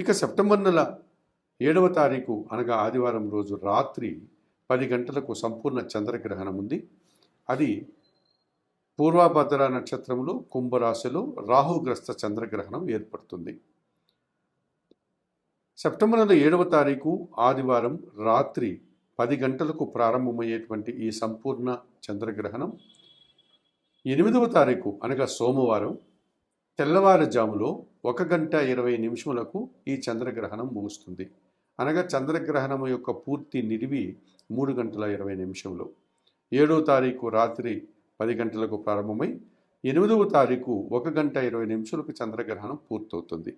ఇక సెప్టెంబర్ నెల ఏడవ తారీఖు అనగా ఆదివారం రోజు రాత్రి పది గంటలకు సంపూర్ణ చంద్రగ్రహణం ఉంది. అది పూర్వభద్ర నక్షత్రంలో కుంభరాశిలో రాహుగ్రస్త చంద్రగ్రహణం ఏర్పడుతుంది. సెప్టెంబర్ నెల ఏడవ తారీఖు ఆదివారం రాత్రి పది గంటలకు ప్రారంభమయ్యేటువంటి ఈ సంపూర్ణ చంద్రగ్రహణం ఎనిమిదవ తారీఖు అనగా సోమవారం తెల్లవారుజాములో ఒక గంట ఇరవై నిమిషములకు ఈ చంద్రగ్రహణం ముగుస్తుంది. అనగా చంద్రగ్రహణం యొక్క పూర్తి నిడివి మూడు గంటల ఇరవై నిమిషంలో ఏడవ తారీఖు రాత్రి పది గంటలకు ప్రారంభమై ఎనిమిదవ తారీఖు ఒక గంట ఇరవై నిమిషాలకు చంద్రగ్రహణం పూర్తవుతుంది.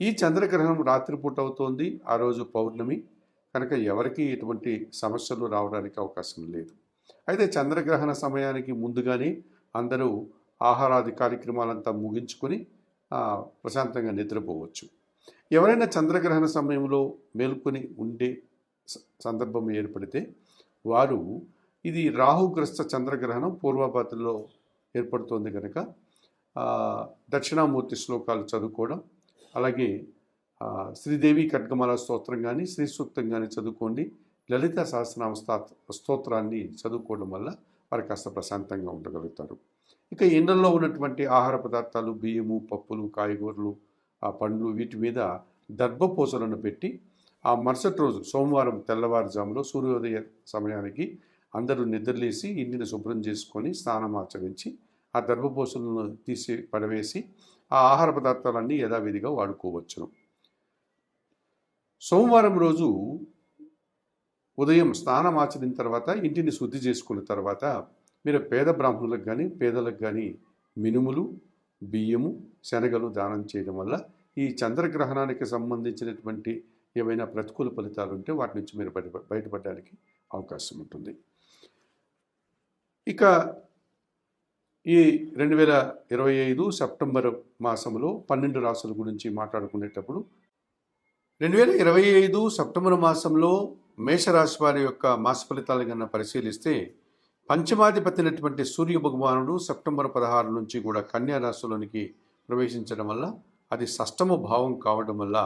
ఈ చంద్రగ్రహణం రాత్రిపూట అవుతోంది ఆ రోజు పౌర్ణమి. కనుక ఎవరికీ ఎటువంటి సమస్యలు రావడానికి అవకాశం లేదు. అయితే చంద్రగ్రహణ సమయానికి ముందుగానే అందరూ ఆహారాది కార్యక్రమాలంతా ముగించుకొని ప్రశాంతంగా నిద్రపోవచ్చు. ఎవరైనా చంద్రగ్రహణ సమయంలో మేల్కొని ఉండే స- సందర్భం ఏర్పడితే వారు ఇది రాహుగ్రస్త చంద్రగ్రహణం పూర్వభారతలో ఏర్పడుతోంది కనుక దక్షిణామూర్తి శ్లోకాలు చదువుకోవడం అలాగే శ్రీదేవి ఖడ్గమాల స్తోత్రం కానీ శ్రీ సూక్తం కానీ చదువుకోండి. లలిత సహస్రనామ స్తోత్రాన్ని చదువుకోవడం వల్ల వారు కాస్త ప్రశాంతంగా ఉండగలుగుతారు. ఇక ఎండల్లో ఉన్నటువంటి ఆహార పదార్థాలు బియ్యము పప్పులు కాయగూరలు ఆ పండ్లు వీటి మీద దర్భపూసలను పెట్టి ఆ మరుసటి రోజు సోమవారం తెల్లవారుజాములో సూర్యోదయ సమయానికి అందరూ నిద్రలేసి ఇంటిని శుభ్రం చేసుకొని స్నానం ఆచరించి ఆ దర్భపూసలను తీసి పడవేసి ఆ ఆహార పదార్థాలన్నీ యథావిధిగా వాడుకోవచ్చును. సోమవారం రోజు ఉదయం స్నానం ఆచరిన తర్వాత ఇంటిని శుద్ధి చేసుకున్న తర్వాత మీరు పేద బ్రాహ్మణులకు కానీ పేదలకు కానీ మినుములు బియ్యము శనగలు దానం చేయడం వల్ల ఈ చంద్రగ్రహణానికి సంబంధించినటువంటి ఏవైనా ప్రతికూల ఫలితాలు ఉంటే వాటి నుంచి మీరు బయట బయటపడడానికి అవకాశం ఉంటుంది. ఇక ఈ రెండు వేల ఇరవై ఐదు సెప్టెంబర్ మాసంలో పన్నెండు రాసుల గురించి మాట్లాడుకునేటప్పుడు రెండు వేల ఇరవై ఐదు సెప్టెంబర్ మాసంలో మేషరాశి వారి యొక్క మాస ఫలితాలు కన్నా పరిశీలిస్తే పంచమాధిపతినటువంటి సూర్య భగవానుడు సెప్టెంబర్ పదహారు నుంచి కూడా కన్యా రాశిలోనికి ప్రవేశించడం వల్ల అది షష్టమ భావం కావడం వల్ల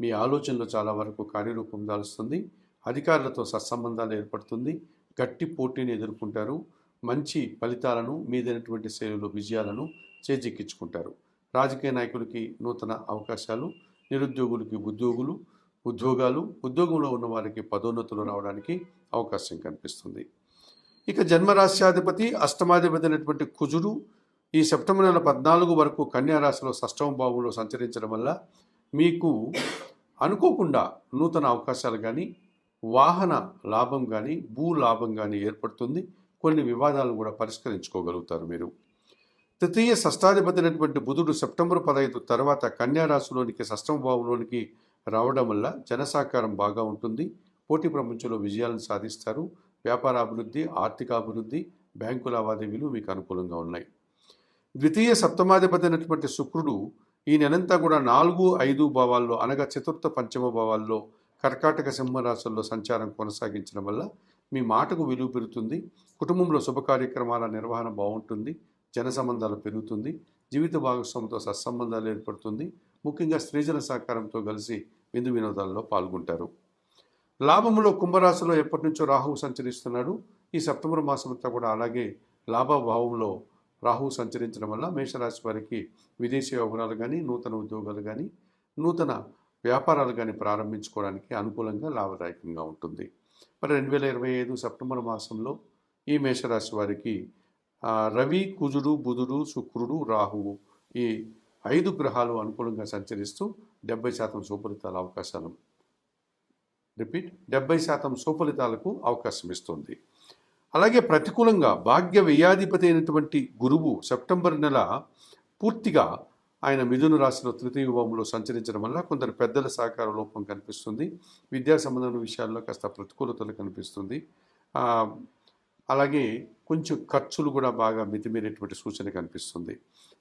మీ ఆలోచనలు చాలా వరకు కార్యరూపం దాలుస్తుంది. అధికారులతో సత్సంబంధాలు ఏర్పడుతుంది. గట్టి పోటీని ఎదుర్కొంటారు. మంచి ఫలితాలను మీదైనటువంటి శైలిలో విజయాలను చేజిక్కించుకుంటారు. రాజకీయ నాయకులకి నూతన అవకాశాలు నిరుద్యోగులకి ఉద్యోగులు ఉద్యోగాలు ఉద్యోగంలో ఉన్న వారికి పదోన్నతులు రావడానికి అవకాశం కనిపిస్తుంది. ఇక జన్మరాశ్యాధిపతి అష్టమాధిపతి అయినటువంటి కుజుడు ఈ సెప్టెంబర్ నెల పద్నాలుగు వరకు కన్యారాశిలో షష్టమ భావంలో సంచరించడం వల్ల మీకు అనుకోకుండా నూతన అవకాశాలు కానీ వాహన లాభం కానీ భూ లాభం కానీ ఏర్పడుతుంది. కొన్ని వివాదాలను కూడా పరిష్కరించుకోగలుగుతారు మీరు. తృతీయ షష్టాధిపతి అయినటువంటి బుధుడు సెప్టెంబర్ పదహైదు తర్వాత కన్యా రాశిలోనికి షష్టమ భావంలోనికి రావడం వల్ల జనసాకారం బాగా ఉంటుంది. పోటీ ప్రపంచంలో విజయాలను సాధిస్తారు. వ్యాపార అభివృద్ధి ఆర్థిక అభివృద్ధి బ్యాంకు లావాదేవీలు మీకు అనుకూలంగా ఉన్నాయి. ద్వితీయ సప్తమాధిపతి అయినటువంటి శుక్రుడు ఈ నెలంతా కూడా నాలుగు ఐదు భావాల్లో అనగా చతుర్థ పంచమ భావాల్లో కర్కాటక సింహరాశుల్లో సంచారం కొనసాగించడం వల్ల మీ మాటకు విలువ పెరుగుతుంది. కుటుంబంలో శుభ కార్యక్రమాల నిర్వహణ బాగుంటుంది. జన సంబంధాలు పెరుగుతుంది. జీవిత భాగస్వామితో సత్సంబంధాలు ఏర్పడుతుంది. ముఖ్యంగా స్త్రీజన సహకారంతో కలిసి విందు వినోదాల్లో పాల్గొంటారు. లాభములో కుంభరాశిలో ఎప్పటి నుంచో రాహువు సంచరిస్తున్నాడు. ఈ సెప్టెంబర్ మాసం అంతా కూడా అలాగే లాభభావంలో రాహువు సంచరించడం వల్ల మేషరాశి వారికి విదేశీ వ్యవహారాలు కానీ నూతన ఉద్యోగాలు కానీ నూతన వ్యాపారాలు కానీ ప్రారంభించుకోవడానికి అనుకూలంగా లాభదాయకంగా ఉంటుంది. మరి రెండు వేల ఇరవై ఐదు సెప్టెంబర్ మాసంలో ఈ మేషరాశి వారికి రవి కుజుడు బుధుడు శుక్రుడు రాహువు ఈ ఐదు గ్రహాలు అనుకూలంగా సంచరిస్తూ డెబ్బై శాతం సుఫలితాల అవకాశాలు రిపీట్ డెబ్బై శాతం సుఫలితాలకు అవకాశం ఇస్తుంది. అలాగే ప్రతికూలంగా భాగ్య వ్యయాధిపతి అయినటువంటి గురువు సెప్టెంబర్ నెల పూర్తిగా ఆయన మిథున రాశిలో తృతీయ విభావంలో సంచరించడం వల్ల కొందరు పెద్దల సహకార లోపం కనిపిస్తుంది. విద్యా సంబంధమైన విషయాల్లో కాస్త ప్రతికూలతలు కనిపిస్తుంది. అలాగే కొంచెం ఖర్చులు కూడా బాగా మితిమీరేటువంటి సూచన కనిపిస్తుంది.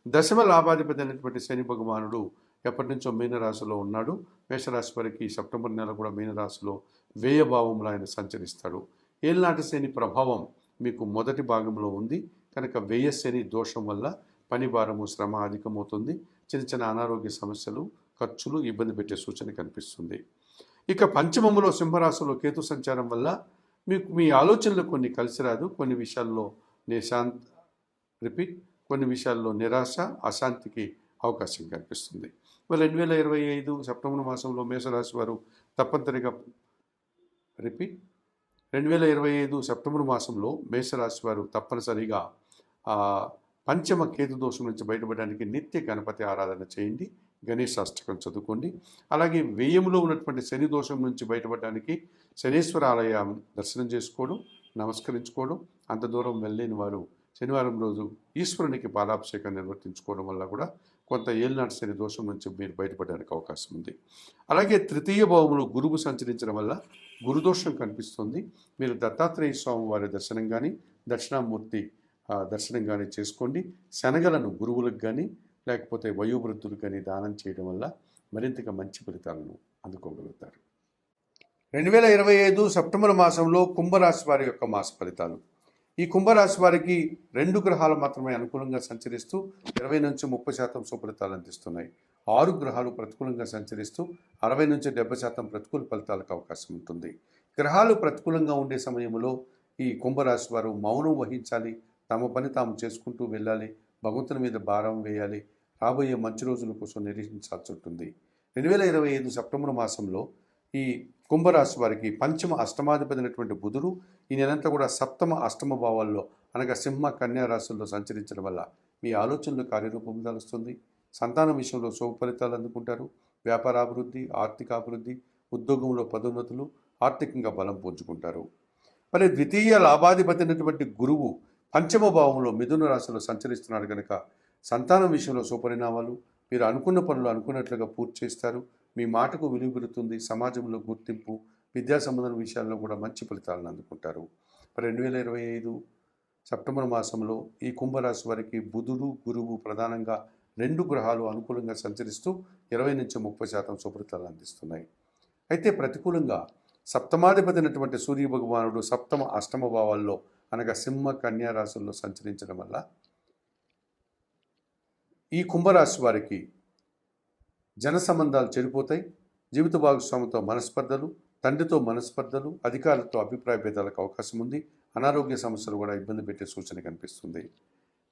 దశమ లాభాధిపతి అయినటువంటి శని భగవానుడు ఎప్పటి నుంచో మీనరాశిలో ఉన్నాడు. మేషరాశి వారికి సెప్టెంబర్ నెల కూడా మీనరాశిలో వ్యయభావంలో ఆయన సంచరిస్తాడు. ఏళ్ళనాటి శని ప్రభావం మీకు మొదటి భాగంలో ఉంది. కనుక వ్యయ దోషం వల్ల పని భారము శ్రమ అధికమవుతుంది. చిన్న చిన్న అనారోగ్య సమస్యలు ఖర్చులు ఇబ్బంది పెట్టే సూచన కనిపిస్తుంది. ఇక పంచమములో సింహరాశిలో కేతు సంచారం వల్ల మీకు మీ ఆలోచనలు కొన్ని కలిసి రాదు. కొన్ని విషయాల్లో నిశాంత్ రిపీట్ కొన్ని విషయాల్లో నిరాశ అశాంతికి అవకాశం కనిపిస్తుంది. మరి రెండు వేల ఇరవై ఐదు సెప్టెంబర్ మాసంలో మేషరాశి వారు తప్పనిసరిగా రిపీట్. రెండు వేల ఇరవై ఐదు సెప్టెంబర్ మాసంలో మేషరాశి వారు తప్పనిసరిగా పంచమ కేతు దోషం నుంచి బయటపడడానికి నిత్య గణపతి ఆరాధన చేయండి గణేష్ అష్టకం చదువుకోండి. అలాగే వ్యయంలో ఉన్నటువంటి శని దోషం నుంచి బయటపడడానికి శనేశ్వర ఆలయం దర్శనం చేసుకోవడం నమస్కరించుకోవడం అంత దూరం వెళ్ళలేని వారు శనివారం రోజు ఈశ్వరునికి పాలాభిషేకం నిర్వర్తించుకోవడం వల్ల కూడా కొంత ఏలినాటి శని దోషం నుంచి మీరు బయటపడడానికి అవకాశం ఉంది. అలాగే తృతీయ భావంలో గురువు సంచరించడం వల్ల గురుదోషం కనిపిస్తుంది. మీరు దత్తాత్రేయ స్వామి వారి దర్శనం కానీ దక్షిణామూర్తి దర్శనం కానీ చేసుకోండి. శనగలను గురువులకు కానీ లేకపోతే వయోవృద్ధులకు కానీ దానం చేయడం వల్ల మరింతగా మంచి ఫలితాలను అందుకోగలుగుతారు. రెండు వేల ఇరవై ఐదు సెప్టెంబర్ మాసంలో కుంభరాశి వారి యొక్క మాస ఫలితాలు. ఈ కుంభరాశి వారికి రెండు గ్రహాలు మాత్రమే అనుకూలంగా సంచరిస్తూ ఇరవై నుంచి ముప్పై శాతం సుఫలితాలు అందిస్తున్నాయి. ఆరు గ్రహాలు ప్రతికూలంగా సంచరిస్తూ అరవై నుంచి డెబ్బై శాతం ప్రతికూల ఫలితాలకు అవకాశం ఉంటుంది. గ్రహాలు ప్రతికూలంగా ఉండే సమయంలో ఈ కుంభరాశి వారు మౌనం వహించాలి తమ పని తాము చేసుకుంటూ వెళ్ళాలి భగవంతుని మీద భారం వేయాలి రాబోయే మంచి రోజుల కోసం నిరీక్షించాల్సి ఉంటుంది. రెండు వేల ఇరవై ఐదు సెప్టెంబర్ మాసంలో ఈ కుంభరాశి వారికి పంచమ అష్టమాధిపతినటువంటి బుధుడు ఈ నెలంతా కూడా సప్తమ అష్టమ భావాల్లో అనగా సింహ కన్యా రాశుల్లో సంచరించడం వల్ల మీ ఆలోచనలు కార్యరూపం దాలుస్తుంది సంతానం విషయంలో శుభ ఫలితాలు అందుకుంటారు. వ్యాపారాభివృద్ధి ఆర్థికాభివృద్ధి ఉద్యోగంలో పదోన్నతులు ఆర్థికంగా బలం పుంజుకుంటారు. మరి ద్వితీయ లాభాధిపతి అయినటువంటి గురువు పంచమ భావంలో మిథున రాశిలో సంచరిస్తున్నాడు కనుక సంతానం విషయంలో సుపరిణామాలు మీరు అనుకున్న పనులు అనుకున్నట్లుగా పూర్తి చేస్తారు. మీ మాటకు విలువ పెరుగుతుంది సమాజంలో గుర్తింపు విద్యా సంబంధం విషయాల్లో కూడా మంచి ఫలితాలను అందుకుంటారు. రెండు వేల ఇరవై ఐదు సెప్టెంబర్ మాసంలో ఈ కుంభరాశి వారికి బుధుడు గురువు ప్రధానంగా రెండు గ్రహాలు అనుకూలంగా సంచరిస్తూ ఇరవై నుంచి ముప్పై శాతం శుభ్రతలు అందిస్తున్నాయి. అయితే ప్రతికూలంగా సప్తమాధిపతినటువంటి సూర్య భగవానుడు సప్తమ అష్టమ భావాల్లో అనగా సింహ కన్యా రాశుల్లో సంచరించడం వల్ల ఈ కుంభరాశి వారికి జన సంబంధాలు చెడిపోతాయి. జీవిత భాగస్వామితో మనస్పర్ధలు తండ్రితో మనస్పర్ధలు అధికారులతో అభిప్రాయ భేదాలకు అవకాశం ఉంది. అనారోగ్య సమస్యలు కూడా ఇబ్బంది పెట్టే సూచన కనిపిస్తుంది.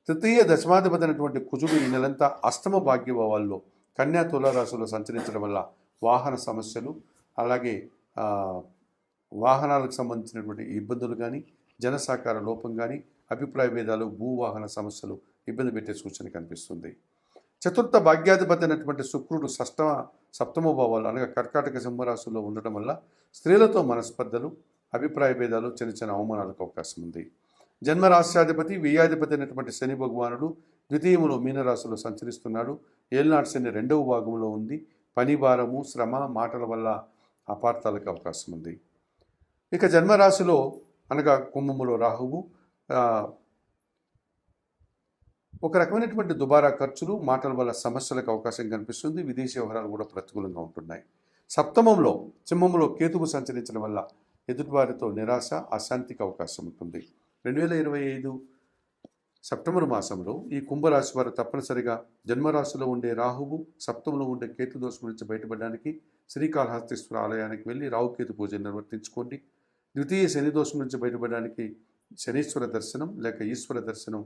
తృతీయ దశమాధిపతి కుజుడు ఈ నెలంతా అష్టమ భాగ్యభావాల్లో కన్యా తులారాశుల్లో సంచరించడం వల్ల వాహన సమస్యలు అలాగే వాహనాలకు సంబంధించినటువంటి ఇబ్బందులు కానీ జనసహకార లోపం కానీ అభిప్రాయ భేదాలు భూవాహన సమస్యలు ఇబ్బంది పెట్టే సూచన కనిపిస్తుంది. చతుర్థ భాగ్యాధిపతి అయినటువంటి శుక్రుడు షష్టమ సప్తమ భావాలు అనగా కర్కాటక సింహరాశుల్లో ఉండటం వల్ల స్త్రీలతో మనస్పర్ధలు అభిప్రాయ భేదాలు చిన్న చిన్న అవమానాలకు అవకాశం ఉంది. జన్మరాశ్యాధిపతి వ్యయాధిపతి అయినటువంటి శని భగవానుడు ద్వితీయములో మీనరాశిలో సంచరిస్తున్నాడు. ఏలినాటి శని రెండవ భాగంలో ఉంది. పని భారము శ్రమ మాటల వల్ల అపార్థాలకు అవకాశం ఉంది. ఇక జన్మరాశిలో అనగా కుంభములో రాహువు ఒక రకమైనటువంటి దుబారా ఖర్చులు మాటల వల్ల సమస్యలకు అవకాశం కనిపిస్తుంది. విదేశీ వ్యవహారాలు కూడా ప్రతికూలంగా ఉంటున్నాయి. సప్తమంలో సింహంలో కేతువు సంచరించడం వల్ల ఎదుటివారితో నిరాశ అశాంతికి అవకాశం ఉంటుంది. రెండు వేల ఇరవై ఐదు సెప్టెంబర్ మాసంలో ఈ కుంభరాశి వారు తప్పనిసరిగా జన్మరాశిలో ఉండే రాహువు సప్తంలో ఉండే కేతు దోషం నుంచి బయటపడడానికి శ్రీకాళహస్తీశ్వర ఆలయానికి వెళ్ళి రాహుకేతు పూజ నిర్వర్తించుకోండి. ద్వితీయ శని దోషం నుంచి బయటపడడానికి శనీశ్వర దర్శనం లేక ఈశ్వర దర్శనం